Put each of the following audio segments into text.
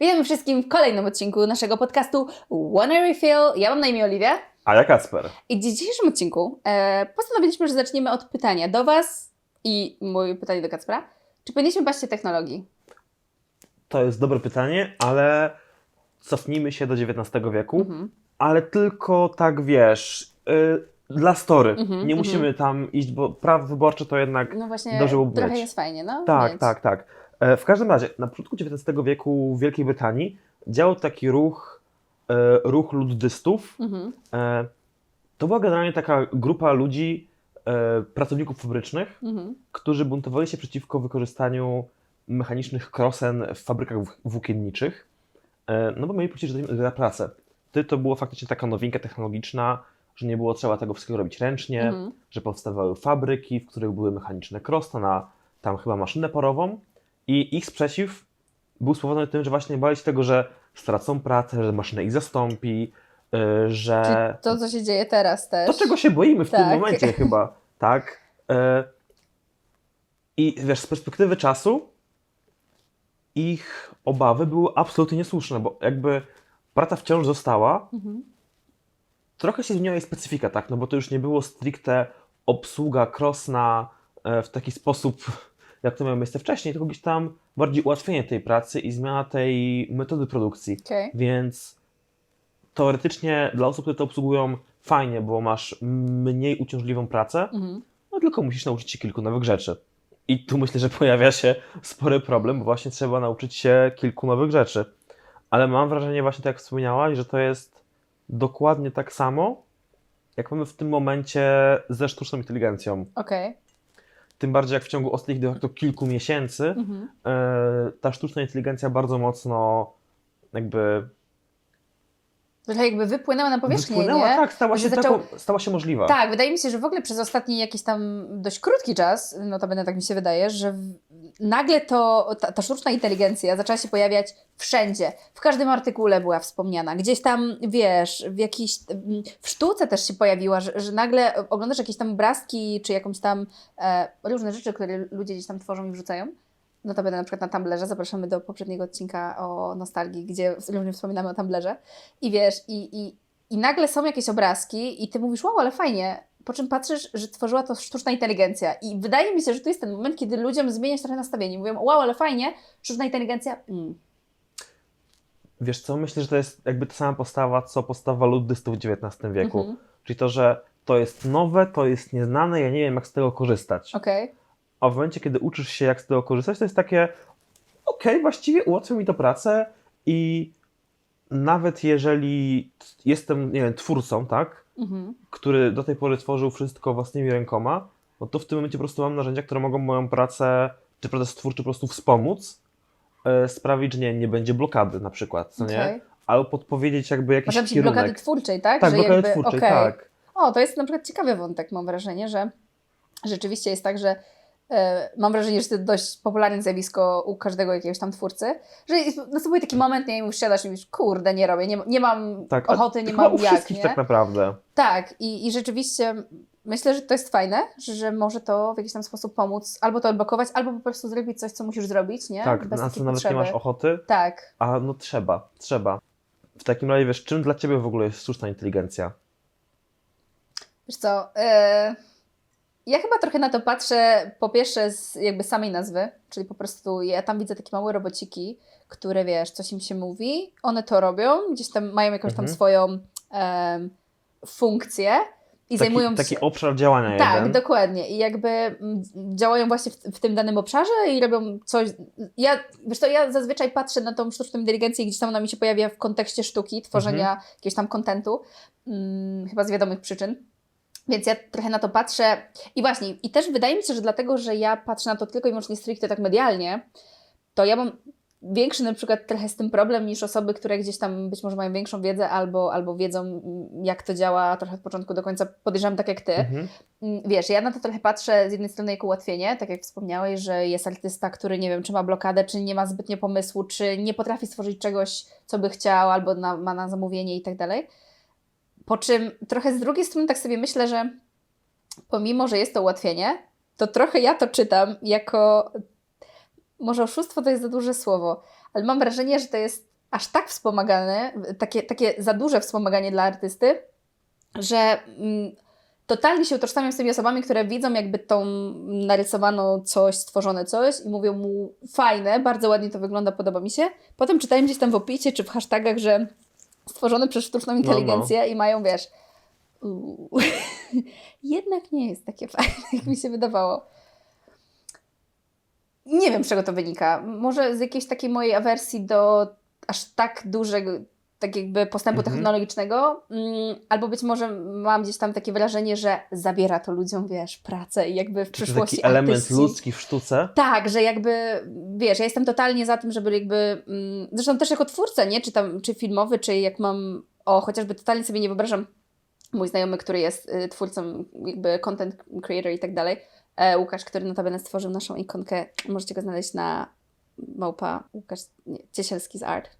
Witamy wszystkim w kolejnym odcinku naszego podcastu Wanna Refill. Ja mam na imię Oliwia A ja Kacper. i w dzisiejszym odcinku e, postanowiliśmy, że zaczniemy od pytania do Was i moje pytanie do Kacpra. Czy powinniśmy bać się technologii? To jest dobre pytanie, ale cofnijmy się do XIX wieku, Mhm. ale tylko tak wiesz, y, dla story. Mhm, Nie mhm. musimy tam iść, bo prawo wyborcze to jednak. No właśnie, byłoby trochę mieć. jest fajnie, no? Tak, tak, tak. E, W każdym razie, na początku XIX wieku w Wielkiej Brytanii działał taki ruch, e, ruch luddystów. Mhm. E, To była generalnie taka grupa ludzi, pracowników fabrycznych, Mhm. którzy buntowali się przeciwko wykorzystaniu mechanicznych krosen w fabrykach wł- włókienniczych, no bo mieli poczucie, że odbiera pracę. Wtedy to była faktycznie taka nowinka technologiczna, że nie było trzeba tego wszystkiego robić ręcznie, Mhm. że powstawały fabryki, w których były mechaniczne krosna na tam chyba maszynę parową i ich sprzeciw był spowodowany tym, że właśnie bali się tego, że stracą pracę, że maszyna ich zastąpi, e, że... Czyli to, co się dzieje teraz też. To, czego się boimy w tym Tak. momencie chyba, tak? E, I wiesz, z perspektywy czasu ich obawy były absolutnie niesłuszne, bo jakby praca wciąż została, Mhm. trochę się zmieniła jej specyfika, tak? No bo to już nie było stricte obsługa krosna e, w taki sposób, jak to miało miejsce wcześniej, tylko gdzieś tam bardziej ułatwienie tej pracy i zmiana tej metody produkcji. Okej. Więc teoretycznie dla osób, które to obsługują, fajnie, bo masz mniej uciążliwą pracę, Mhm. no tylko musisz nauczyć się kilku nowych rzeczy. I tu myślę, że pojawia się spory problem, bo właśnie trzeba nauczyć się kilku nowych rzeczy. Ale mam wrażenie, właśnie tak jak wspomniałaś, że to jest dokładnie tak samo, jak mamy w tym momencie ze sztuczną inteligencją. Okej. Tym bardziej jak w ciągu ostatnich de facto kilku miesięcy Mhm. e, ta sztuczna inteligencja bardzo mocno jakby Trochę jakby wypłynęła na powierzchnię, wypłynęła, nie? tak, stała się, zaczął- taką, stała się możliwa. Tak, wydaje mi się, że w ogóle przez ostatni jakiś tam dość krótki czas, notabene tak mi się wydaje, że w, nagle to, ta, ta sztuczna inteligencja zaczęła się pojawiać wszędzie. W każdym artykule była wspomniana. Gdzieś tam, wiesz, w jakiejś, mm, w sztuce też się pojawiła, że, że nagle oglądasz jakieś tam obrazki, czy jakąś tam e, różne rzeczy, które ludzie gdzieś tam tworzą i wrzucają. Notabene na przykład na Tumblerze, zapraszamy do poprzedniego odcinka o nostalgii, gdzie różnie wspominamy o Tumblerze. I wiesz, i, i, i nagle są jakieś obrazki i ty mówisz, wow, ale fajnie. Po czym patrzysz, że tworzyła to sztuczna inteligencja. I wydaje mi się, że to jest ten moment, kiedy ludziom zmienia się trochę nastawienie. Mówią, wow, ale fajnie, sztuczna inteligencja. Mm. Wiesz co, myślę, że to jest jakby ta sama postawa, co postawa luddystów w XIX wieku. Mhm. Czyli to, że to jest nowe, to jest nieznane, ja nie wiem, jak z tego korzystać. Okej. A w momencie, kiedy uczysz się, jak z tego korzystać, to jest takie, okej, właściwie ułatwia mi to pracę i nawet jeżeli jestem, nie wiem, twórcą, tak, Mhm. który do tej pory tworzył wszystko własnymi rękoma, no to w tym momencie po prostu mam narzędzia, które mogą moją pracę, czy proces twórczy po prostu wspomóc, e, sprawić, że nie, nie będzie blokady na przykład, co nie? Okej. Albo podpowiedzieć jakby jakiś być kierunek. blokady twórczej, tak? tak, Że blokady jakby- twórczej, okej. tak. O, to jest na przykład ciekawy wątek, mam wrażenie, że rzeczywiście jest tak, że mam wrażenie, że to dość popularne zjawisko u każdego jakiegoś tam twórcy, że następuje taki moment, nie wiem, już siadasz i mówisz, kurde, nie robię, nie, nie mam tak. ochoty, nie mam u jak, nie? tak naprawdę. Tak, i, i rzeczywiście myślę, że to jest fajne, że, że może to w jakiś tam sposób pomóc, albo to odblokować, albo po prostu zrobić coś, co musisz zrobić, nie? Tak, Bez na co nawet potrzeby. nie masz ochoty, Tak. a no trzeba, trzeba. W takim razie wiesz, czym dla Ciebie w ogóle jest sztuczna inteligencja? Wiesz co, e, ja chyba trochę na to patrzę po pierwsze z jakby samej nazwy, czyli po prostu ja tam widzę takie małe robociki, które wiesz, coś im się mówi, one to robią, gdzieś tam mają jakąś tam Mhm. swoją funkcję i Taki, zajmują się... taki obszar działania Tak, jeden. dokładnie. I jakby mm, działają właśnie w, w tym danym obszarze i robią coś. Ja, wiesz to ja zazwyczaj patrzę na tą sztuczną inteligencję gdzieś tam ona mi się pojawia w kontekście sztuki, tworzenia Mhm. jakiegoś tam kontentu, mm, chyba z wiadomych przyczyn. Więc ja trochę na to patrzę. I właśnie, i też wydaje mi się, że dlatego, że ja patrzę na to tylko i wyłącznie stricte tak medialnie, to ja mam większy na przykład trochę z tym problem niż osoby, które gdzieś tam być może mają większą wiedzę albo, albo wiedzą, mm, jak to działa trochę od początku do końca. Podejrzewam tak jak ty. Mhm. Mm, Wiesz, ja na to trochę patrzę z jednej strony jako ułatwienie, tak jak wspomniałeś, że jest artysta, który nie wiem, czy ma blokadę, czy nie ma zbytnio pomysłu, czy nie potrafi stworzyć czegoś, co by chciał, albo na, ma na zamówienie i tak dalej. Po czym trochę z drugiej strony tak sobie myślę, że pomimo, że jest to ułatwienie, to trochę ja to czytam jako, może oszustwo to jest za duże słowo, ale mam wrażenie, że to jest aż tak wspomagane, takie, takie za duże wspomaganie dla artysty, że mm, totalnie się utożsamiam z tymi osobami, które widzą jakby tą narysowaną coś, stworzone coś i mówią mu fajne, bardzo ładnie to wygląda, podoba mi się. Potem czytają gdzieś tam w opisie czy w hashtagach, że stworzone przez sztuczną no. inteligencję i mają, wiesz, uuu, jednak nie jest takie fajne, jak mi się wydawało. Nie wiem, z czego to wynika. Może z jakiejś takiej mojej awersji do aż tak dużego, tak jakby postępu Mhm. technologicznego, mm, albo być może mam gdzieś tam takie wrażenie, że zabiera to ludziom, wiesz, pracę i jakby w Czy to przyszłości taki element artyści... ludzki w sztuce? Tak, że jakby, wiesz, ja jestem totalnie za tym, żeby jakby, mm, zresztą też jako twórca, nie, czy tam, czy filmowy, czy jak mam, o, chociażby totalnie sobie nie wyobrażam, mój znajomy, który jest y, twórcą, jakby content creator i tak dalej, e, Łukasz, który notabene stworzył naszą ikonkę, możecie go znaleźć na małpa Łukasz nie, Ciesielski z Art,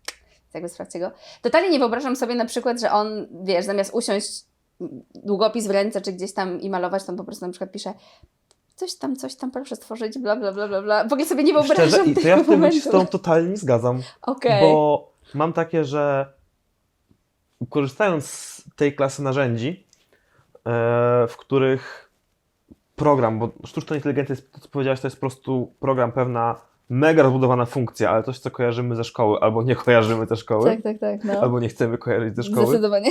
jakby sprawdźcie go. Totalnie nie wyobrażam sobie na przykład, że on, wiesz, zamiast usiąść długopis w ręce, czy gdzieś tam i malować, to on po prostu na przykład pisze coś tam, coś tam proszę stworzyć, bla, bla, bla, bla, bla. W ogóle sobie nie wyobrażam Szczerze, i to tego ja w tym momencie z momentu. tą totalnie nie zgadzam. Okej. Bo mam takie, że korzystając z tej klasy narzędzi, e, w których program, bo sztuczna inteligencja, to co powiedziałeś, to jest po prostu program, pewna mega rozbudowana funkcja, ale coś, co kojarzymy ze szkoły, albo nie kojarzymy ze szkoły, Tak, tak, tak, no. albo nie chcemy kojarzyć ze szkoły. Zdecydowanie.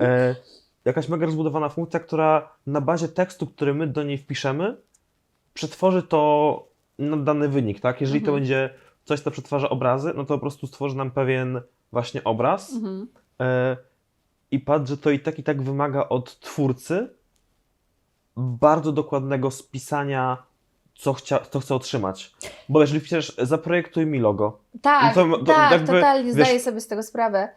E, jakaś mega rozbudowana funkcja, która na bazie tekstu, który my do niej wpiszemy, przetworzy to na dany wynik, tak? Jeżeli to Mhm. będzie coś, co przetwarza obrazy, no to po prostu stworzy nam pewien właśnie obraz Mhm. e, i patrz, że to i tak i tak wymaga od twórcy bardzo dokładnego spisania, co, chcia, co chce otrzymać. Bo jeżeli piszesz, zaprojektuj mi logo, Tak, No to- to tak, jakby, totalnie wiesz, zdaję sobie z tego sprawę,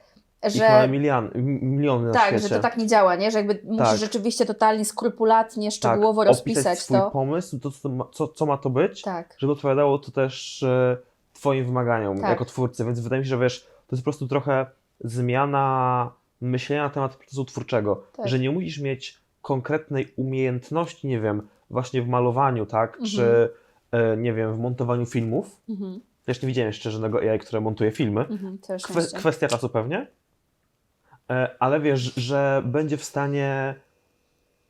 że milion, miliony na tak, świecie. że to tak nie działa, nie? Że jakby musisz Tak. rzeczywiście totalnie skrupulatnie, szczegółowo tak, rozpisać swój to. pomysł, to, co, co ma to być, Tak. żeby odpowiadało to też e, Twoim wymaganiom Tak. jako twórcy. Więc wydaje mi się, że wiesz, to jest po prostu trochę zmiana myślenia na temat procesu twórczego, Tak. że nie musisz mieć konkretnej umiejętności, nie wiem, właśnie w malowaniu, tak, Mhm. czy e, nie wiem, w montowaniu filmów. Mhm. Też nie widziałem jeszcze żadnego AI, które montuje filmy. Mhm. Kwe- kwestia czasu pewnie, E, ale wiesz, że będzie w stanie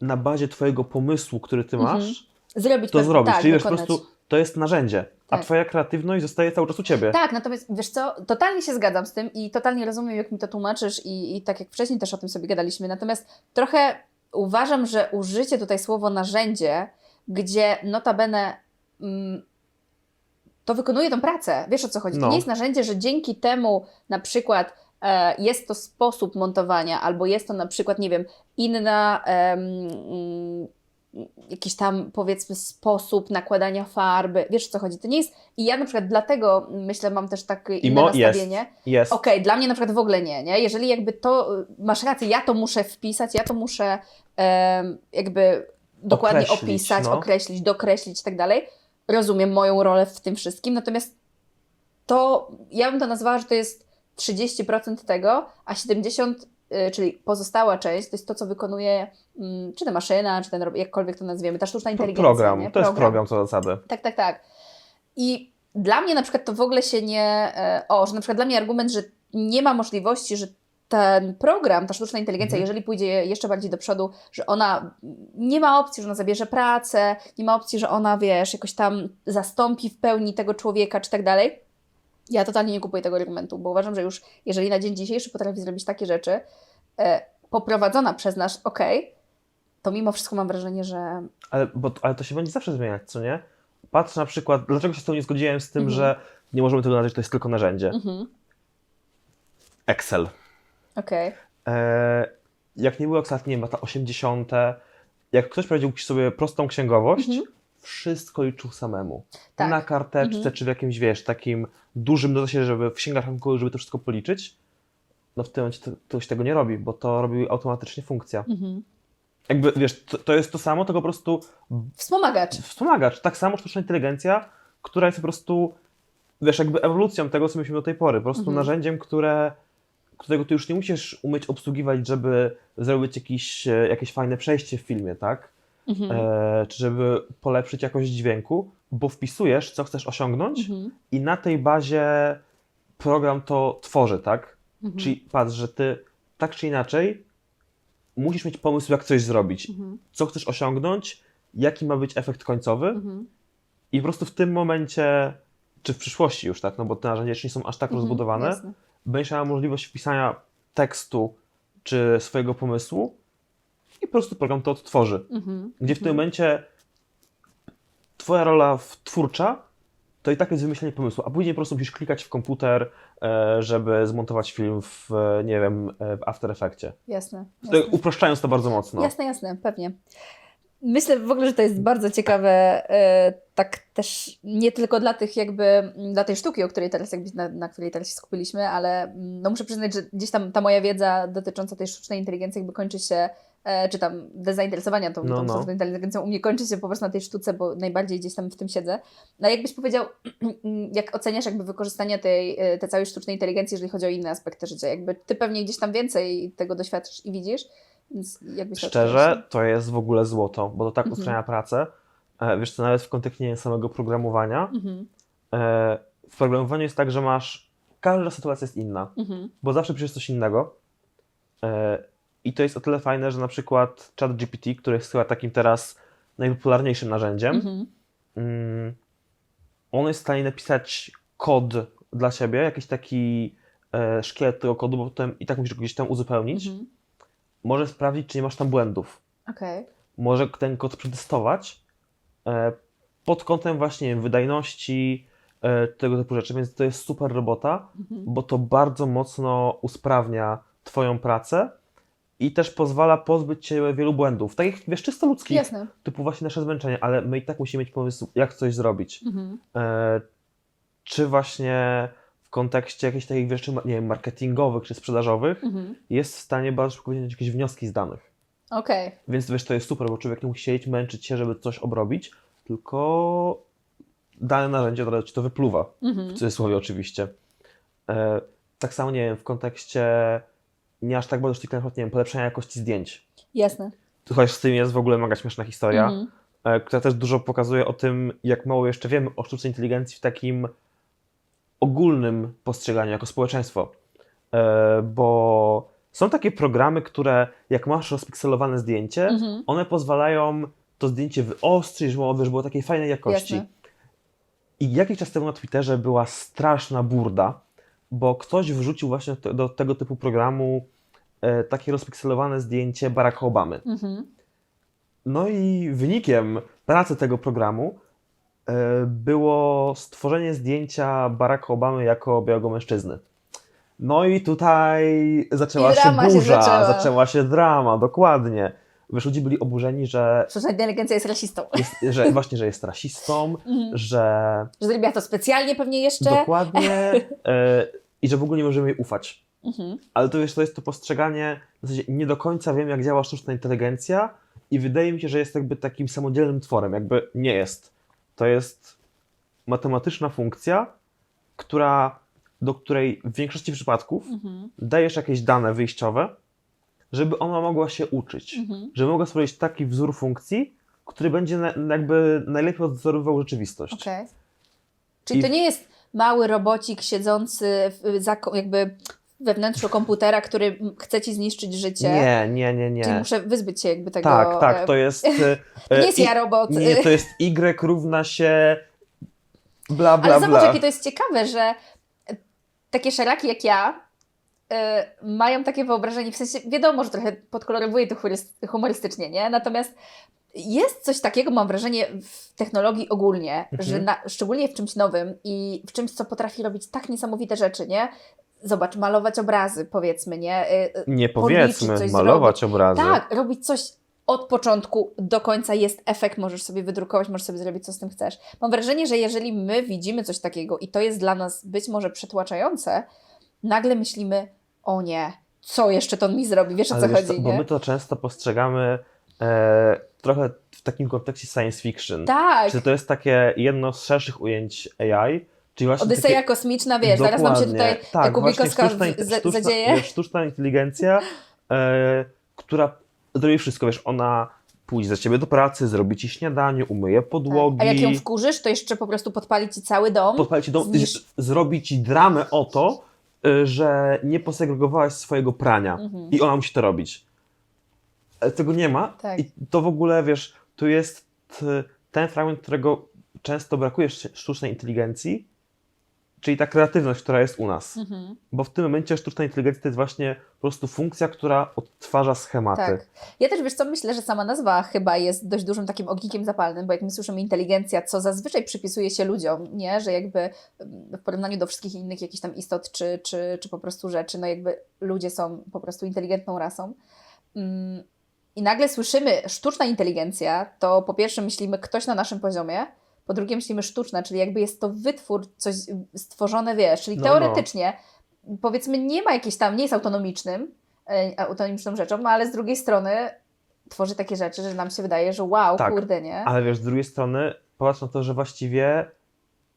na bazie Twojego pomysłu, który Ty Mhm. masz, Zrobić to zrobić. tak, Czyli wiesz, po prostu to jest narzędzie, a Tak. Twoja kreatywność zostaje cały czas u Ciebie. Tak, natomiast wiesz co, totalnie się zgadzam z tym i totalnie rozumiem, jak mi to tłumaczysz i, i tak jak wcześniej też o tym sobie gadaliśmy. Natomiast trochę uważam, że użycie tutaj słowo narzędzie, gdzie notabene mm, to wykonuje tą pracę. Wiesz o co chodzi? To No. nie jest narzędzie, że dzięki temu na przykład e, jest to sposób montowania, albo jest to na przykład, nie wiem, inna em, mm, jakiś tam powiedzmy sposób nakładania farby. Wiesz o co chodzi? To nie jest i ja na przykład dlatego myślę, mam też takie inne mo- jest. nastawienie. Jest. Okej, dla mnie na przykład w ogóle nie, nie? Jeżeli jakby to, masz rację, ja to muszę wpisać, ja to muszę em, jakby dokładnie Określić, opisać, no. określić, dokreślić i tak dalej. Rozumiem moją rolę w tym wszystkim, natomiast to, ja bym to nazwała, że to jest 30% tego, a 70%, y, czyli pozostała część, to jest to, co wykonuje mm, czy ta maszyna, czy ten, jakkolwiek to nazwiemy, ta sztuczna inteligencja. program, nie? to jest program co zasady. Tak, tak, tak. I dla mnie na przykład to w ogóle się nie. e, O, że na przykład dla mnie argument, że nie ma możliwości, że ten program, ta sztuczna inteligencja, Mhm. jeżeli pójdzie jeszcze bardziej do przodu, że ona nie ma opcji, że ona zabierze pracę, nie ma opcji, że ona, wiesz, jakoś tam zastąpi w pełni tego człowieka, czy tak dalej. Ja totalnie nie kupuję tego argumentu, bo uważam, że już jeżeli na dzień dzisiejszy potrafi zrobić takie rzeczy, e, poprowadzona przez nas, okej, to mimo wszystko mam wrażenie, że Ale, bo, ale to się będzie zawsze zmieniać, co nie? Patrz na przykład, dlaczego się z tą nie zgodziłem z tym, Mhm. że nie możemy tego nazwać, to jest tylko narzędzie. mhm, Excel. okej. E, jak nie było Excel, nie wiem, lata 80., jak ktoś prowadził sobie prostą księgowość, Mhm. wszystko liczył samemu. Tak. Na karteczce, Mhm. czy w jakimś, wiesz, takim dużym nosie, żeby w księgach rachunkowych, żeby to wszystko policzyć. No w tym momencie to, to się tego nie robi, bo to robi automatycznie funkcja. Mhm. Jakby, wiesz, to, to jest to samo, tylko po prostu Wspomagacz. wspomagacz. Tak samo sztuczna inteligencja, która jest po prostu, wiesz, jakby ewolucją tego, co myśmy do tej pory. Po prostu Mhm. narzędziem, które, którego ty już nie musisz umieć obsługiwać, żeby zrobić jakiś, e, jakieś fajne przejście w filmie, tak? Mhm. E, czy żeby polepszyć jakość dźwięku, bo wpisujesz, co chcesz osiągnąć Mhm. i na tej bazie program to tworzy, tak? Mhm. Czyli patrz, że ty tak czy inaczej musisz mieć pomysł, jak coś zrobić. Mhm. Co chcesz osiągnąć, jaki ma być efekt końcowy Mhm. i po prostu w tym momencie, czy w przyszłości już, tak? No bo te narzędzia jeszcze nie są aż tak Mhm. rozbudowane, Jasne. będziesz miała możliwość wpisania tekstu czy swojego pomysłu i po prostu program to odtworzy. Mhm. Gdzie w tym Mhm. momencie twoja rola twórcza to i tak jest wymyślenie pomysłu, a później po prostu musisz klikać w komputer, e, żeby zmontować film w, e, nie wiem, e, w After Effectie. Jasne. Jasne. Upraszczając to bardzo mocno. Jasne, jasne, pewnie. Myślę w ogóle, że to jest bardzo ciekawe, tak też nie tylko dla tych jakby, m, dla tej sztuki, o której teraz jakby, na, na której teraz się skupiliśmy, ale mm, no muszę przyznać, że gdzieś tam ta moja wiedza dotycząca tej sztucznej inteligencji jakby kończy się, e, czy tam zainteresowania tą, No, tą no. sztuczną inteligencją u mnie kończy się po prostu na tej sztuce, bo najbardziej gdzieś tam w tym siedzę. No jakbyś powiedział, jak oceniasz jakby wykorzystanie tej, e, tej całej sztucznej inteligencji, jeżeli chodzi o inne aspekty życia? Jakby ty pewnie gdzieś tam więcej tego doświadczysz i widzisz, więc jakbyś Szczerze, to jest w ogóle złoto, bo to tak Mhm. usprawnia pracę. E, Wiesz co, nawet w kontekście samego programowania, Mhm, e, w programowaniu jest tak, że masz, każda sytuacja jest inna, mhm, bo zawsze piszesz coś innego. E, I to jest o tyle fajne, że na przykład ChatGPT, który jest chyba takim teraz najpopularniejszym narzędziem, mhm, mm, on jest w stanie napisać kod dla siebie, jakiś taki szkielet tego kodu, bo potem i tak musisz go gdzieś tam uzupełnić. mhm. Może sprawdzić, czy nie masz tam błędów. Okej. Może ten kod przetestować pod kątem właśnie wydajności, e, tego typu rzeczy, więc to jest super robota, Mhm. bo to bardzo mocno usprawnia Twoją pracę i też pozwala pozbyć się wielu błędów, takich wiesz, czysto ludzkich, Jasne. typu właśnie nasze zmęczenie, ale my i tak musimy mieć pomysł, jak coś zrobić. Mhm. E, czy właśnie w kontekście jakichś takich wiesz, czy, ma- nie wiem, marketingowych czy sprzedażowych, Mhm. jest jest w stanie bardzo szybko wyciągnąć jakieś wnioski z danych. Okej. Więc wiesz, to jest super, bo człowiek nie musi siedzieć, męczyć się, żeby coś obrobić, tylko dane narzędzie od razu ci to wypluwa. W Mhm. cudzysłowie oczywiście. E, tak samo, nie wiem, w kontekście nie aż tak bardzo przykład, nie wiem, polepszenia jakości zdjęć. Jasne. Chociaż z tym jest w ogóle mega śmieszna historia, Mhm. e, która też dużo pokazuje o tym, jak mało jeszcze wiemy o sztucznej inteligencji w takim ogólnym postrzeganiu jako społeczeństwo. E, bo są takie programy, które jak masz rozpikselowane zdjęcie, Mhm. one pozwalają to zdjęcie wyostrzyć, żeby było takiej fajnej jakości. Jasne. I jakiś czas temu na Twitterze była straszna burda, bo ktoś wrzucił właśnie do, do tego typu programu e, takie rozpikselowane zdjęcie Baracka Obamy. Mhm. No i wynikiem pracy tego programu e, było stworzenie zdjęcia Baracka Obamy jako białego mężczyzny. No i tutaj zaczęła I się drama się burza, zaczęła. zaczęła się drama, dokładnie. Wiesz, ludzie byli oburzeni, że, Sztuczna inteligencja jest rasistą. jest, że właśnie, że jest rasistą, Mhm. że Że zrobiła to specjalnie pewnie jeszcze. dokładnie e, i że w ogóle nie możemy jej ufać. Mhm. Ale to wiesz, to jest to postrzeganie, w zasadzie nie do końca wiem, jak działa sztuczna inteligencja i wydaje mi się, że jest jakby takim samodzielnym tworem, jakby nie jest. To jest matematyczna funkcja, która, do której w większości przypadków Mhm. dajesz jakieś dane wyjściowe, żeby ona mogła się uczyć, Mhm. żeby mogła stworzyć taki wzór funkcji, który będzie na, jakby najlepiej odwzorowywał rzeczywistość. Okej. Czyli I- to nie jest mały robocik siedzący w, za, jakby we wnętrzu komputera, który chce ci zniszczyć życie. Nie, nie, nie, nie. Czyli muszę wyzbyć się jakby tego. Tak, tak, e, to jest... to e, nie jest i- ja robot. Nie, to jest Y równa się bla, bla, Ale zobacz, bla. jakie to jest ciekawe, że e, takie szaraki jak ja e, mają takie wyobrażenie, w sensie wiadomo, że trochę podkolorowuję to humoryst- humorystycznie, nie? Natomiast jest coś takiego, mam wrażenie, w technologii ogólnie, Mhm. że na, szczególnie w czymś nowym i w czymś, co potrafi robić tak niesamowite rzeczy, nie? Zobacz, malować obrazy, powiedzmy, nie? E, e, Nie powiedzmy, malować obrazy. Tak, robić coś od początku do końca jest efekt, możesz sobie wydrukować, możesz sobie zrobić, co z tym chcesz. Mam wrażenie, że jeżeli my widzimy coś takiego i to jest dla nas być może przytłaczające, nagle myślimy, o nie, co jeszcze to on mi zrobi, wiesz o Ale co chodzi, bo nie? my to często postrzegamy e, trochę w takim kontekście science fiction. Tak, Czy to jest takie jedno z szerszych ujęć AI, czyli właśnie Odyseja takie... kosmiczna, wiesz, zaraz nam się Dokładnie. tutaj tak, Kubikowska sztuczna, sztuczna, zadzieje. Sztuczna inteligencja, e, która zrobi wszystko, wiesz, ona pójdzie za ciebie do pracy, zrobi ci śniadanie, umyje podłogi, Tak. A jak ją wkurzysz, to jeszcze po prostu podpali ci cały dom. podpali ci dom, znisz- zrobi ci dramę o to, y, że nie posegregowałaś swojego prania Mhm. i ona musi to robić. E, Tego nie ma Tak. i to w ogóle, wiesz, tu jest ten fragment, którego często brakuje sz- sztucznej inteligencji, czyli ta kreatywność, która jest u nas. Mhm. Bo w tym momencie sztuczna inteligencja to jest właśnie po prostu funkcja, która odtwarza schematy. Tak. Ja też wiesz co, myślę, że sama nazwa chyba jest dość dużym takim ognikiem zapalnym, bo jak my słyszymy inteligencja, co zazwyczaj przypisuje się ludziom, nie? Że jakby mm, w porównaniu do wszystkich innych jakichś tam istot czy, czy, czy po prostu rzeczy, no jakby ludzie są po prostu inteligentną rasą. Mm, I nagle słyszymy sztuczna inteligencja, to po pierwsze myślimy ktoś na naszym poziomie, po drugie myślimy sztuczna, czyli jakby jest to wytwór, coś stworzone, wiesz, czyli No, no. teoretycznie powiedzmy nie ma jakiejś tam, nie jest autonomicznym, e, autonomiczną rzeczą, no ale z drugiej strony tworzy takie rzeczy, że nam się wydaje, że wow, Tak, kurde, nie? Ale wiesz, z drugiej strony, popatrz na to, że właściwie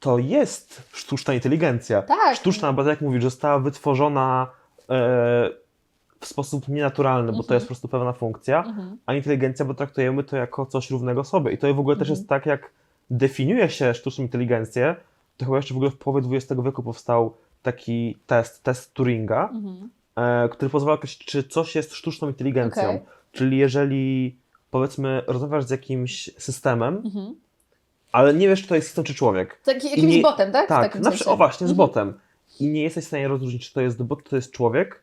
to jest sztuczna inteligencja. Tak. Sztuczna, bo tak jak mówisz, została wytworzona e, w sposób nienaturalny, bo to Mhm. jest po prostu pewna funkcja, Mhm. a inteligencja, bo traktujemy to jako coś równego sobie. I to w ogóle też Mhm. jest tak, jak definiuje się sztuczną inteligencję, to chyba jeszcze w ogóle w połowie XX wieku powstał taki test, test Turinga, Mhm. e, który pozwala określić, czy coś jest sztuczną inteligencją. Okej. Czyli jeżeli powiedzmy rozmawiasz z jakimś systemem, Mhm. ale nie wiesz, czy to jest system, czy człowiek. Taki, jakimś nie- botem, tak? Tak, na przykład, o właśnie, z Mhm. botem. I nie jesteś w stanie rozróżnić, czy to jest bot, czy to jest człowiek,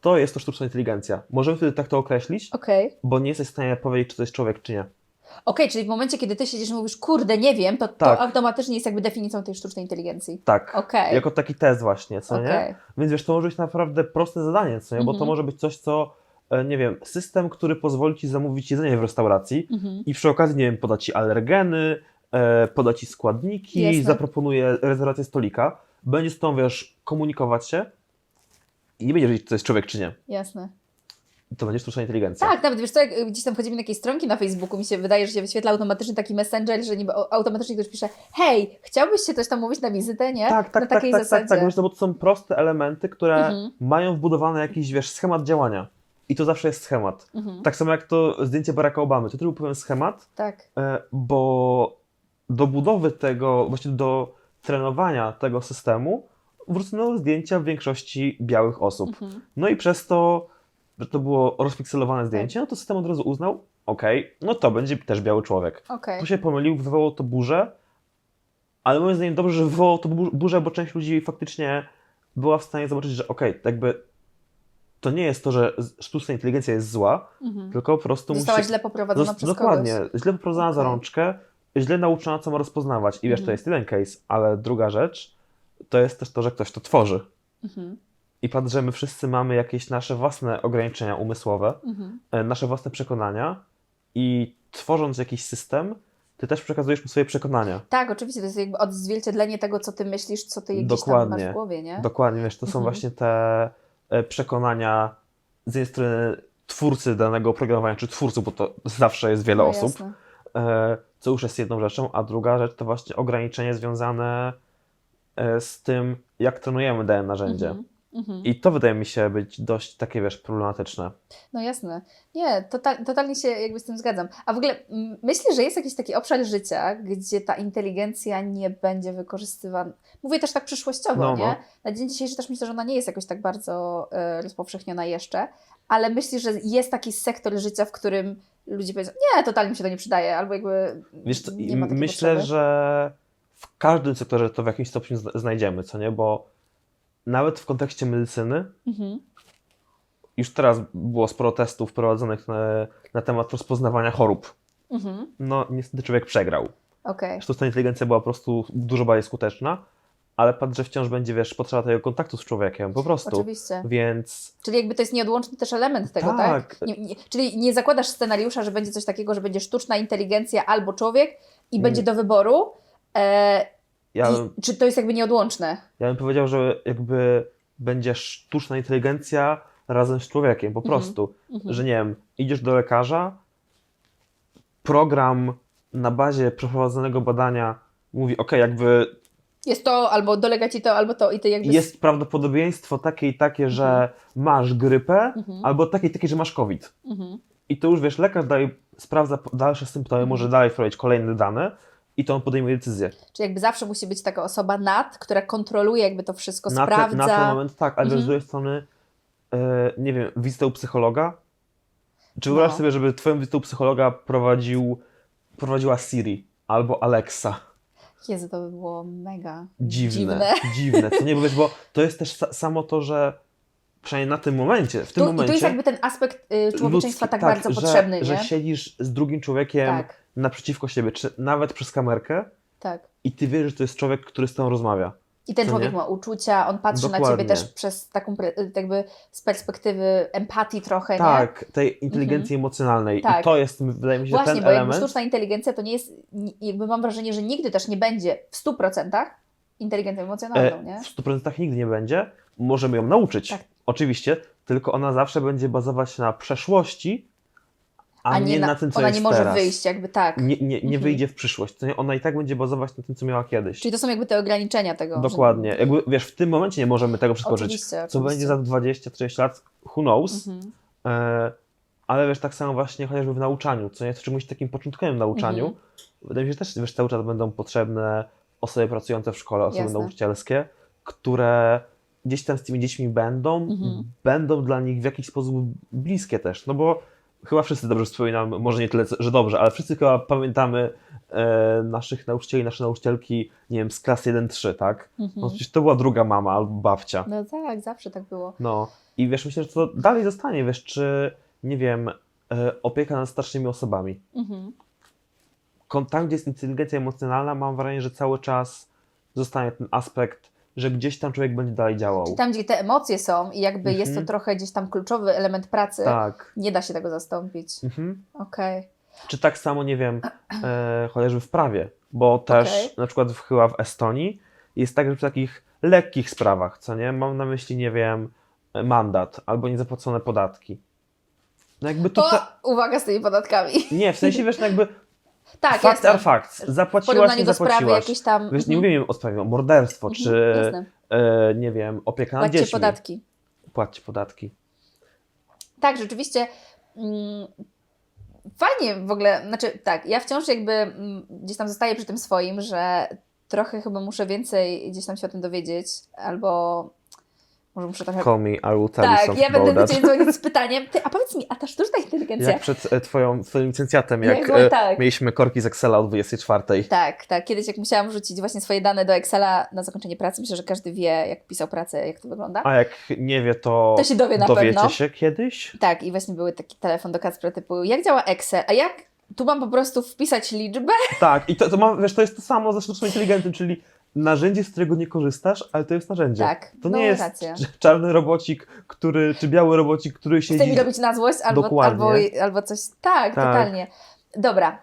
to jest to sztuczna inteligencja. Możemy wtedy tak to określić, Okej. bo nie jesteś w stanie powiedzieć, czy to jest człowiek, czy nie. Okej, czyli w momencie, kiedy ty siedzisz i mówisz, kurde, nie wiem, to, Tak. to automatycznie jest jakby definicją tej sztucznej inteligencji. Tak. Okej. Jako taki test właśnie, co nie? Okej. Więc wiesz, to może być naprawdę proste zadanie, co nie? Bo to Mhm. może być coś, co, e, nie wiem, system, który pozwoli ci zamówić jedzenie w restauracji Mhm. i przy okazji, nie wiem, poda ci alergeny, e, poda ci składniki, Jasne. zaproponuje rezerwację stolika, będzie z tą, wiesz, komunikować się i nie będzie wiedzieć, czy to jest człowiek, czy nie. Jasne. To będzie sztuczna inteligencja. Tak, nawet wiesz co, jak y, gdzieś tam wchodzimy na jakieś stronki na Facebooku, mi się wydaje, że się wyświetla automatycznie taki messenger, że niby automatycznie ktoś pisze, hej, chciałbyś się coś tam mówić na wizytę, nie? Tak, tak, na tak, takiej tak, tak, zasadzie. tak, myślę, bo to są proste elementy, które Mhm. mają wbudowany jakiś, wiesz, schemat działania. I to zawsze jest schemat. Mhm. Tak samo jak to zdjęcie Baracka Obamy. To tylko był pewien schemat, tak. e, bo do budowy tego, właściwie do trenowania tego systemu wrócono zdjęcia w większości białych osób. Mhm. No i przez to, że to było rozpikselowane zdjęcie, no to system od razu uznał, okej, no to będzie też biały człowiek. Okej. Tu się pomylił, wywołało to burzę, ale moim zdaniem dobrze, że wywołało to bu- burzę, bo część ludzi faktycznie była w stanie zobaczyć, że okej, jakby to nie jest to, że z- sztuczna inteligencja jest zła, Mhm. tylko po prostu Została musi... źle poprowadzona Zost- przez Dokładnie, kogoś. źle poprowadzona za Okej. rączkę, źle nauczona, co ma rozpoznawać. I wiesz, to Mhm. jest jeden case, ale druga rzecz to jest też to, że ktoś to tworzy. Mhm. I patrz, że my wszyscy mamy jakieś nasze własne ograniczenia umysłowe, Mhm. e, nasze własne przekonania i tworząc jakiś system, ty też przekazujesz mu swoje przekonania. Tak, oczywiście, to jest jakby odzwierciedlenie tego, co ty myślisz, co ty gdzieś tam Dokładnie. masz w głowie, nie? Dokładnie, wiesz, to są Mhm. właśnie te e, przekonania z jednej strony twórcy danego oprogramowania, czy twórców, bo to zawsze jest wiele No, osób, jasne. e, co już jest jedną rzeczą, a druga rzecz to właśnie ograniczenie związane z tym, jak trenujemy dane narzędzie. Mhm. Mhm. I to wydaje mi się być dość takie, wiesz, problematyczne. No jasne. Nie, total, totalnie się jakby z tym zgadzam. A w ogóle myślę, że jest jakiś taki obszar życia, gdzie ta inteligencja nie będzie wykorzystywana. Mówię też tak przyszłościowo, No, nie? no. Na dzień dzisiejszy też myślę, że ona nie jest jakoś tak bardzo e, rozpowszechniona jeszcze, ale myślę, że jest taki sektor życia, w którym ludzie powiedzą, nie, totalnie mi się to nie przydaje, albo jakby Wiesz, co, nie ma takiej myślę, potrzeby. że w każdym sektorze to w jakimś stopniu zna- znajdziemy, co nie? Bo nawet w kontekście medycyny Mhm. już teraz było sporo testów prowadzonych na, na temat rozpoznawania chorób. Mhm. No, niestety człowiek przegrał. Okej. Sztuczna inteligencja była po prostu dużo bardziej skuteczna, ale patrz, że wciąż będzie, wiesz, potrzeba tego kontaktu z człowiekiem, po prostu. Oczywiście. Więc Czyli jakby to jest nieodłączny też element tego, tak? Tak. Nie, nie, czyli nie zakładasz scenariusza, że będzie coś takiego, że będzie sztuczna inteligencja albo człowiek i będzie do wyboru. E, ja, i, bym- czy to jest jakby nieodłączne? ja bym powiedział, że jakby będzie sztuczna inteligencja razem z człowiekiem, po Mhm. prostu. Mhm. Że nie wiem, idziesz do lekarza, program na bazie przeprowadzonego badania mówi, ok, jakby Jest to, albo dolega ci to, albo to i ty jakby... jest prawdopodobieństwo takie i takie, że masz grypę, Mhm. albo takie i takie, że masz COVID. Mhm. I I to już wiesz, lekarz dalej sprawdza dalsze symptomy, Mhm. może dalej wprowadzić kolejne dane i to on podejmuje decyzję. Czyli jakby zawsze musi być taka osoba nad, która kontroluje jakby to wszystko, Na, te, sprawdza. na ten moment tak, ale Mhm. z drugiej strony, e, nie wiem, wizytę u psychologa. Czy wyobraź No. sobie, żeby twoją wizytę u psychologa prowadził, prowadziła Siri albo Alexa? Jezu, to by było mega Dziwne, dziwne. dziwne. Co nie, bo wiesz, bo to jest też sa- samo to, że przynajmniej na tym momencie, w tym Tu, I momencie... tu jest jakby ten aspekt y, człowieczeństwa ludzki- tak, bardzo że, potrzebny, nie? Że siedzisz z drugim człowiekiem Tak, naprzeciwko siebie, czy nawet przez kamerkę tak. i ty wiesz, że to jest człowiek, który z tobą rozmawia. I ten człowiek nie? ma uczucia, on patrzy na Dokładnie. ciebie też przez taką jakby z perspektywy empatii trochę, nie? Tak, tej inteligencji emocjonalnej. Tak. I to jest, wydaje mi się, Właśnie, ten bo jakby element. sztuczna inteligencja to nie jest, jakby mam wrażenie, że nigdy też nie będzie w 100% inteligencją emocjonalną, nie? E, w 100% nigdy nie będzie. Możemy ją nauczyć. Tak. Oczywiście, tylko ona zawsze będzie bazować na przeszłości, a, nie, na, tym, co ona jest nie może teraz. wyjść jakby tak. Nie, nie, nie Mhm. wyjdzie w przyszłość. Ona i tak będzie bazować na tym, co miała kiedyś. Czyli to są jakby te ograniczenia tego. że- Dokładnie. Jakby, wiesz, w tym momencie nie możemy tego przeskoczyć. Oczywiście, Co będzie za 20-30 lat, who knows. Mhm. E, ale wiesz, tak samo właśnie chociażby w nauczaniu, co jest czymś takim początkowym nauczaniu. Mhm. Wydaje mi się, że też wiesz, cały czas będą potrzebne osoby pracujące w szkole, osoby Jasne. nauczycielskie, które gdzieś tam z tymi dziećmi będą, Mhm. będą dla nich w jakiś sposób bliskie też, no bo chyba wszyscy dobrze wspominamy, może nie tyle, że dobrze, ale wszyscy chyba pamiętamy e, naszych nauczycieli, nasze nauczycielki, nie wiem, z klas 1-3, tak? No Mhm. przecież to była druga mama albo babcia. No tak, zawsze tak było. No i wiesz, myślę, że to dalej zostanie, wiesz, czy, nie wiem, e, opieka nad starszymi osobami. Mhm. Tam, gdzie jest inteligencja emocjonalna, mam wrażenie, że cały czas zostanie ten aspekt, że gdzieś tam człowiek będzie dalej działał. Czyli tam, gdzie te emocje są i jakby jest to Mhm. trochę gdzieś tam kluczowy element pracy, Tak. nie da się tego zastąpić. Mhm. Okej. Czy tak samo, nie wiem, e, chociażby w prawie, bo też Okej. na przykład w, chyba w Estonii jest tak, że przy takich lekkich sprawach, co nie, mam na myśli, nie wiem, mandat albo niezapłacone podatki. No jakby tutaj... O, uwaga z tymi podatkami. Nie, w sensie, wiesz, no jakby Tak, fact jasne. W Zapłaciłaś, nie zapłaciłaś. jakieś tam... Wiesz, nie mhm. mówimy o sprawie, o morderstwo, Mhm, czy jasne. e, nie wiem, opieka nad Płaccie dziećmi. podatki. Płaccie podatki. Tak, rzeczywiście. Mm, fajnie w ogóle, znaczy tak, ja wciąż jakby mm, gdzieś tam zostaję przy tym swoim, że trochę chyba muszę więcej gdzieś tam się o tym dowiedzieć, albo może muszę trochę... Call me, I will tell you tak, ja będę do. Ciebie dzwonić z pytaniem, ty, a powiedz mi, a ta sztuczna inteligencja... Jak przed e, twoją, twoim licencjatem, Jak jak e, tak. mieliśmy korki z Excela o 24. Tak, tak. Kiedyś jak musiałam wrzucić właśnie swoje dane do Excela na zakończenie pracy, myślę, że każdy wie, jak pisał pracę, jak to wygląda. A jak nie wie, to, To się dowie na dowiecie pewno. się kiedyś. Tak, i właśnie były taki telefon do Kacpra typu, jak działa Excel, a jak tu mam po prostu wpisać liczbę? Tak, i to, to, ma, wiesz, to jest to samo ze sztuczną inteligencją, czyli narzędzie, z którego nie korzystasz, ale to jest narzędzie. Tak, To no nie jest racja. cz- czarny robocik, który, czy biały robocik, który Chce mi robić na złość albo, Dokładnie. albo, albo coś. Tak, Tak. totalnie. Dobra.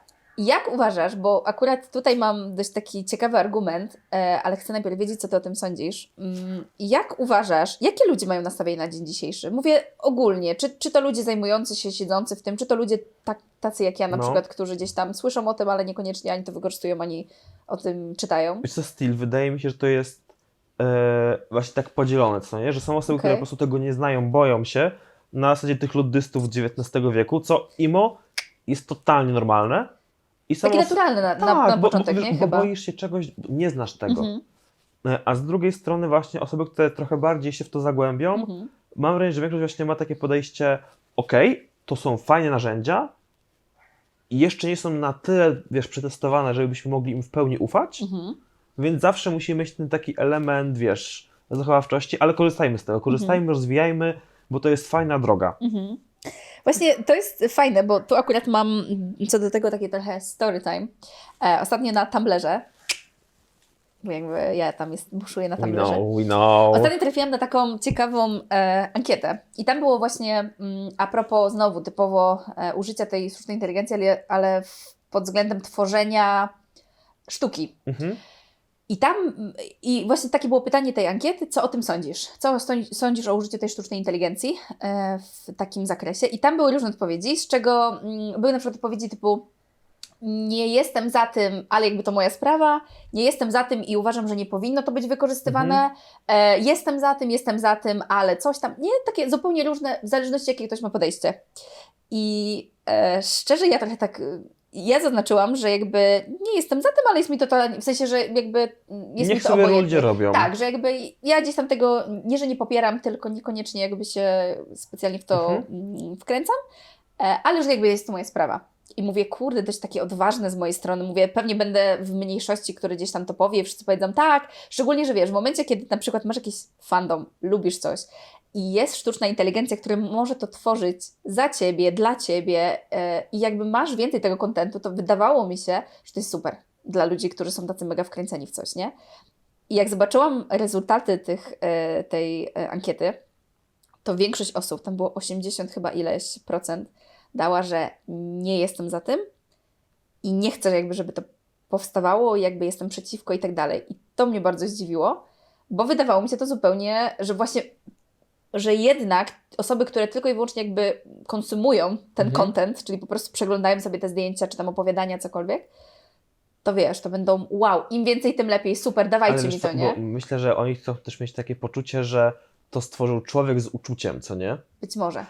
Jak uważasz, bo akurat tutaj mam dość taki ciekawy argument, e, ale chcę najpierw wiedzieć, co ty o tym sądzisz. Mm, Jak uważasz, jakie ludzie mają nastawienie na dzień dzisiejszy? Mówię ogólnie, czy, czy to ludzie zajmujący się, siedzący w tym, czy to ludzie tak, tacy jak ja na No. przykład, którzy gdzieś tam słyszą o tym, ale niekoniecznie ani to wykorzystują, ani o tym czytają? Wiesz co, styl, wydaje mi się, że to jest e, właśnie tak podzielone, co nie? Że są osoby, które Okej. po prostu tego nie znają, boją się, na zasadzie tych luddystów XIX wieku, co imo jest totalnie normalne. I są Takie os- naturalne na, na, tak, na bo, początek, bo, nie? bo Chyba. boisz się czegoś, nie znasz tego. Mhm, E, A z drugiej strony właśnie osoby, które trochę bardziej się w to zagłębią, mhm. mam wrażenie, że większość właśnie ma takie podejście, okej, to są fajne narzędzia i jeszcze nie są na tyle, wiesz, przetestowane, żebyśmy mogli im w pełni ufać, Mhm. więc zawsze musimy mieć ten taki element, wiesz, zachowawczości, ale korzystajmy z tego, korzystajmy, rozwijajmy, bo to jest fajna droga. Mhm. Właśnie to jest fajne, bo tu akurat mam co do tego takie trochę story time. E, ostatnio na Tumblrze, bo jakby ja tam jest, buszuję na We Tumblrze. know, we know. Ostatnio trafiłam na taką ciekawą e, ankietę i tam było właśnie mm, a propos znowu typowo e, użycia tej sztucznej inteligencji, ale, ale w, pod względem tworzenia sztuki. Mhm. I tam, i właśnie takie było pytanie tej ankiety, co o tym sądzisz? Co sądzi- sądzisz o użyciu tej sztucznej inteligencji e, w takim zakresie? I tam były różne odpowiedzi, z czego mm, były na przykład odpowiedzi typu nie jestem za tym, ale jakby to moja sprawa, nie jestem za tym i uważam, że nie powinno to być wykorzystywane, e, jestem za tym, jestem za tym, ale coś tam, nie, takie zupełnie różne, w zależności jakie ktoś ma podejście. I e, szczerze ja trochę tak, ja zaznaczyłam, że jakby nie jestem za tym, ale jest mi totalnie, w sensie, że jakby jest Niech mi to sobie obojętnie. ludzie robią. Tak, że jakby ja gdzieś tam tego, nie że nie popieram, tylko niekoniecznie jakby się specjalnie w to Mhm. mm, wkręcam, e, ale że jakby jest to moja sprawa. I mówię, kurde, dość takie odważne z mojej strony. Mówię, pewnie będę w mniejszości, który gdzieś tam to powie wszyscy powiedzą tak. Szczególnie, że wiesz, w momencie, kiedy na przykład masz jakiś fandom, lubisz coś i jest sztuczna inteligencja, która może to tworzyć za ciebie, dla ciebie e, i jakby masz więcej tego kontentu, to wydawało mi się, że to jest super dla ludzi, którzy są tacy mega wkręceni w coś, nie? I jak zobaczyłam rezultaty tych, e, tej e, ankiety, to większość osób, tam było 80 chyba ileś procent, dała, że nie jestem za tym i nie chcę jakby, żeby to powstawało, jakby jestem przeciwko i tak dalej. I to mnie bardzo zdziwiło, bo wydawało mi się to zupełnie, że właśnie, że jednak osoby, które tylko i wyłącznie jakby konsumują ten Mhm. content, czyli po prostu przeglądają sobie te zdjęcia, czy tam opowiadania, cokolwiek, to wiesz, to będą wow, im więcej, tym lepiej, super, dawajcie Ale mi to, co, nie? myślę, że oni chcą też mieć takie poczucie, że to stworzył człowiek z uczuciem, co nie? Być może.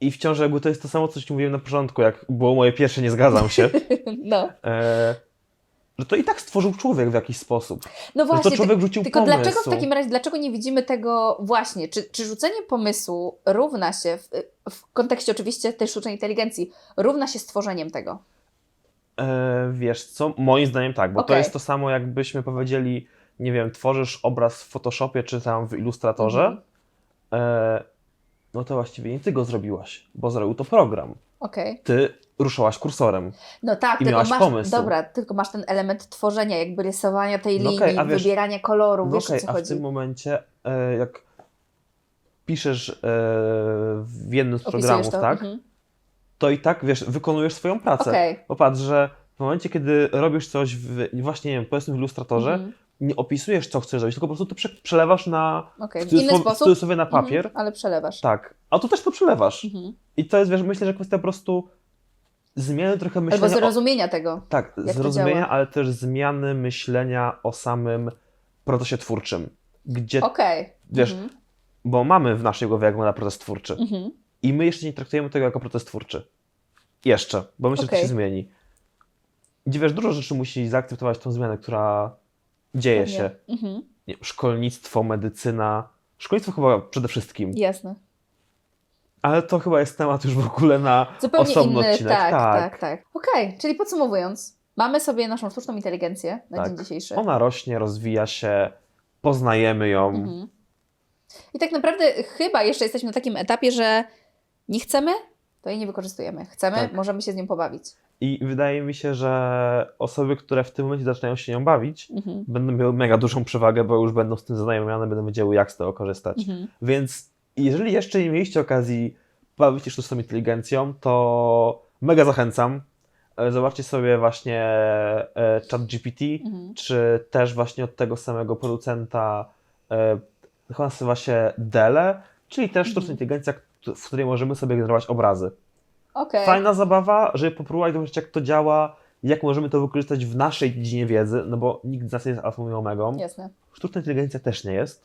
I wciąż jakby to jest to samo, co ci mówiłem na początku, jak było moje pierwsze nie zgadzam się, No, e, że to i tak stworzył człowiek w jakiś sposób. no Że właśnie, to człowiek rzucił Tylko pomysł. dlaczego w takim razie, dlaczego nie widzimy tego właśnie? Czy, czy rzucenie pomysłu równa się, w, w kontekście oczywiście tej sztucznej inteligencji, równa się stworzeniem tego? E, wiesz co, moim zdaniem tak, bo to Okej. jest to samo jakbyśmy powiedzieli, nie wiem, tworzysz obraz w Photoshopie czy tam w Illustratorze, Mhm. e, no to właściwie nie ty go zrobiłaś, bo zrobił to program. Okej. Ty ruszałaś kursorem. No tak, I tylko miałaś masz, pomysł. dobra, tylko masz ten element tworzenia, jakby rysowania tej No linii, a wiesz- wybierania koloru, No wiesz okej, o co a w chodzi. tym momencie, e, jak piszesz e, w jednym z programów, to. tak, Mhm. to i tak, wiesz, wykonujesz swoją pracę. Okej. Popatrz, że w momencie, kiedy robisz coś w, właśnie, nie wiem, powiedzmy w Illustratorze, Mhm. Nie opisujesz, co chcesz zrobić, tylko po prostu to prze, przelewasz na, Okej, w, inny sposób, cudzysłowie na papier. Mhm, ale przelewasz. Tak, a tu też to przelewasz. Mhm. I to jest, wiesz, myślę, że kwestia po prostu zmiany trochę Albo myślenia. o, zrozumienia tego. tak, zrozumienia, ale też zmiany myślenia o samym procesie twórczym. Gdzie, Okej. wiesz, Mhm. bo mamy w naszej głowie, jak wygląda proces twórczy. I my jeszcze nie traktujemy tego jako proces twórczy. Jeszcze, bo myślę, że Okej. to się zmieni. Gdzie wiesz, dużo rzeczy musi zaakceptować tą zmianę, która dzieje Pewnie. się. Mhm. Szkolnictwo, medycyna. Szkolnictwo chyba przede wszystkim. Jasne. Ale to chyba jest temat już w ogóle na Zupełnie osobny inny, odcinek. tak, tak, tak. Okej, czyli podsumowując, mamy sobie naszą sztuczną inteligencję na Tak. dzień dzisiejszy. Ona rośnie, rozwija się, poznajemy ją. Mhm. I tak naprawdę chyba jeszcze jesteśmy na takim etapie, że nie chcemy, to jej nie wykorzystujemy. Chcemy, Tak. możemy się z nią pobawić. I wydaje mi się, że osoby, które w tym momencie zaczynają się nią bawić, Mhm. będą miały mega dużą przewagę, bo już będą z tym zaznajomione, będą wiedziały, jak z tego korzystać. Mhm. Więc jeżeli jeszcze nie mieliście okazji bawić się sztuczną inteligencją, to mega zachęcam. E, Zobaczcie sobie właśnie e, ChatGPT, Mhm. czy też właśnie od tego samego producenta, e, chyba nazywa się Dele, czyli też sztuczna Mhm. inteligencja, w której możemy sobie generować obrazy. Okej. Fajna zabawa, żeby popróbować zobaczyć, jak to działa, jak możemy to wykorzystać w naszej dziedzinie wiedzy, no bo nikt z nas nie jest alfą i omegą. Jasne. Sztuczna inteligencja też nie jest,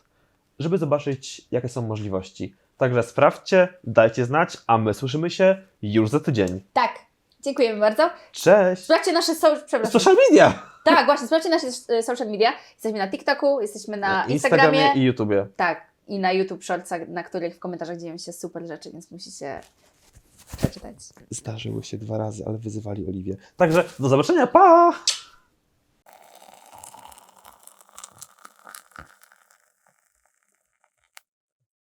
żeby zobaczyć, jakie są możliwości. Także sprawdźcie, dajcie znać, a my słyszymy się już za tydzień. Tak. Dziękujemy bardzo. Cześć! Sprawdźcie nasze so. Social media! Tak, właśnie, sprawdźcie nasze e, social media. Jesteśmy na TikToku, jesteśmy na Instagramie. Instagramie i YouTubie. Tak. I na YouTube Shortsach, na których w komentarzach dzieją się super rzeczy, więc musicie przeczytać. Zdarzyły się dwa razy, ale wyzywali Oliwię. Także do zobaczenia, pa!